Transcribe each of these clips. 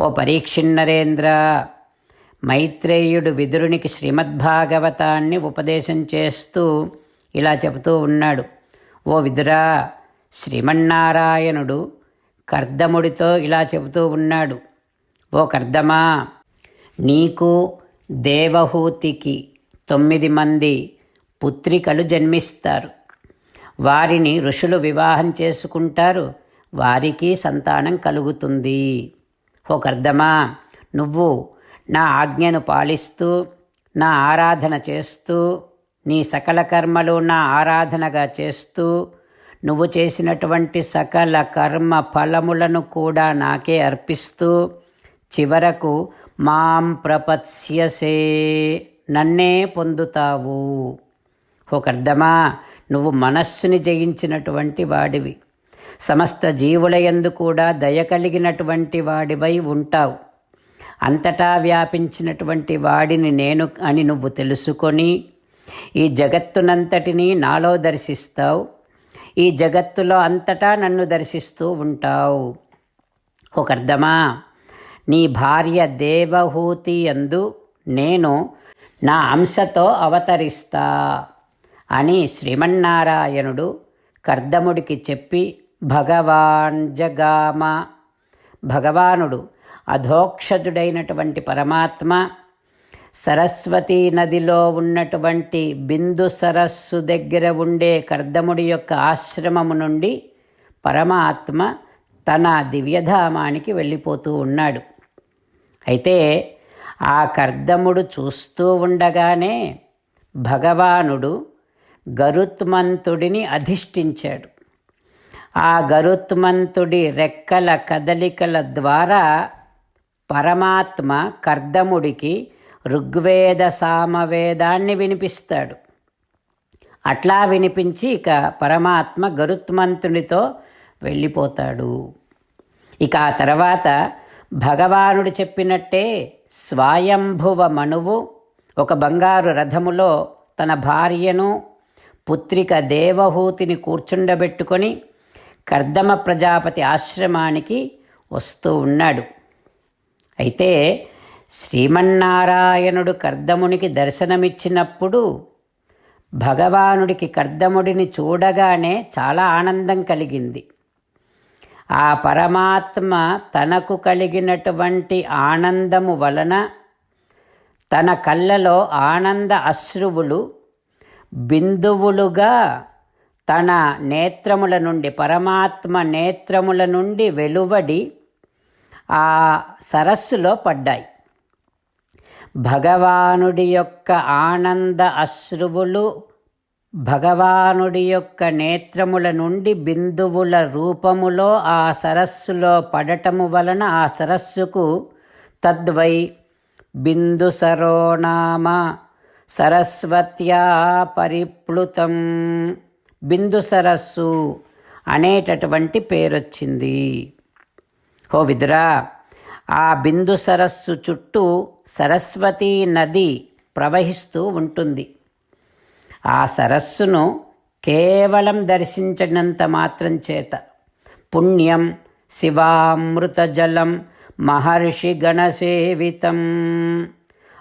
ఓ పరీక్షిన్నరేంద్ర మైత్రేయుడు విదురునికి శ్రీమద్భాగవతాన్ని ఉపదేశం చేస్తూ ఇలా చెబుతూ ఉన్నాడు. ఓ విదురా శ్రీమన్నారాయణుడు కర్దముడితో ఇలా చెబుతూ ఉన్నాడు. ఓ కర్దమా నీకు దేవహూతికి తొమ్మిది మంది పుత్రికలు జన్మిస్తారు. వారిని ఋషులు వివాహం చేసుకుంటారు. వారికి సంతానం కలుగుతుంది. ఒక అర్థమా నువ్వు నా ఆజ్ఞను పాలిస్తూ నా ఆరాధన చేస్తూ నీ సకల కర్మలు నా ఆరాధనగా చేస్తూ నువ్వు చేసినటువంటి సకల కర్మ ఫలములను కూడా నాకే అర్పిస్తూ చివరకు మాం ప్రపత్స్యసే నన్నే పొందుతావు. ఒక అర్థమా నువ్వు మనస్సుని జయించినటువంటి వాడివి. సమస్త జీవులయందు కూడా దయ కలిగినటువంటి వాడివై ఉంటావు. అంతటా వ్యాపించినటువంటి వాడిని నేను అని నువ్వు తెలుసుకొని ఈ జగత్తునంతటినీ నాలో దర్శిస్తావు. ఈ జగత్తులో అంతటా నన్ను దర్శిస్తూ ఉంటావు. ఒక నీ భార్య దేవహూతి అందు నేను నా అంశతో అవతరిస్తా అని శ్రీమన్నారాయణుడు కర్దముడికి చెప్పి భగవాన్ జగామ. భగవానుడు అధోక్షజుడైనటువంటి పరమాత్మ. సరస్వతీ నదిలో ఉన్నటువంటి బిందు సరస్సు దగ్గర ఉండే కర్దముడి యొక్క ఆశ్రమము నుండి పరమాత్మ తన దివ్యధామానికి వెళ్ళిపోతూ ఉన్నాడు. అయితే ఆ కర్దముడు చూస్తూ ఉండగానే భగవానుడు గరుత్మంతుడిని అధిష్ఠించాడు. ఆ గరుత్మంతుడి రెక్కల కదలికల ద్వారా పరమాత్మ కర్దముడికి ఋగ్వేద సామవేదాన్ని వినిపిస్తాడు. అట్లా వినిపించి ఇక పరమాత్మ గరుత్మంతునితో వెళ్ళిపోతాడు. ఇక ఆ తర్వాత భగవానుడు చెప్పినట్టే స్వయంభువ మనువు ఒక బంగారు రథములో తన భార్యను పుత్రిక దేవహూతిని కూర్చుండబెట్టుకొని కర్దమ ప్రజాపతి ఆశ్రమానికి వస్తూ ఉన్నాడు. అయితే శ్రీమన్నారాయణుడు కర్దమునికి దర్శనమిచ్చినప్పుడు భగవానుడికి కర్దముడిని చూడగానే చాలా ఆనందం కలిగింది. ఆ పరమాత్మ తనకు కలిగినటువంటి ఆనందము వలన తన కళ్ళలో ఆనంద అశ్రువులు బిందువులుగా తన నేత్రముల నుండి పరమాత్మ నేత్రముల నుండి వెలువడి ఆ సరస్సులో పడ్డాయి. భగవానుడి యొక్క ఆనంద అశ్రువులు భగవానుడి యొక్క నేత్రముల నుండి బిందువుల రూపములో ఆ సరస్సులో పడటము వలన ఆ సరస్సుకు తద్వై బిందు సరోనామ సరస్వత్యా పరిప్లుతం. బిందు సరస్సు అనేటటువంటి పేరొచ్చింది. హో విదురా ఆ బిందు సరస్సు చుట్టూ సరస్వతీ నది ప్రవహిస్తూ ఉంటుంది. ఆ సరస్సును కేవలం దర్శించినంత మాత్రం చేత పుణ్యం శివామృతజలం మహర్షి గణసేవితం.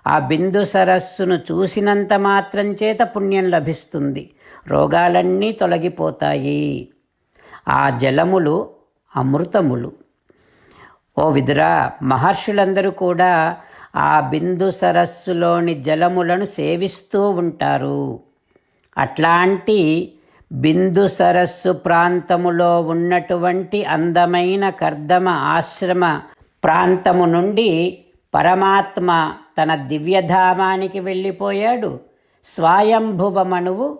ఆ బిందు సరస్సును చూసినంత మాత్రం చేత పుణ్యం లభిస్తుంది. రోగాలన్నీ తొలగిపోతాయి. ఆ జలములు అమృతములు. ఓ విదురా మహర్షులందరూ కూడా ఆ బిందు సరస్సులోని జలములను సేవిస్తూ ఉంటారు. అట్లాంటి బిందు సరస్సు ప్రాంతములో ఉన్నటువంటి అందమైన కర్దమ ఆశ్రమ ప్రాంతము నుండి పరమాత్మ తన దివ్యధామానికి వెళ్ళిపోయాడు. స్వయంభువమణువు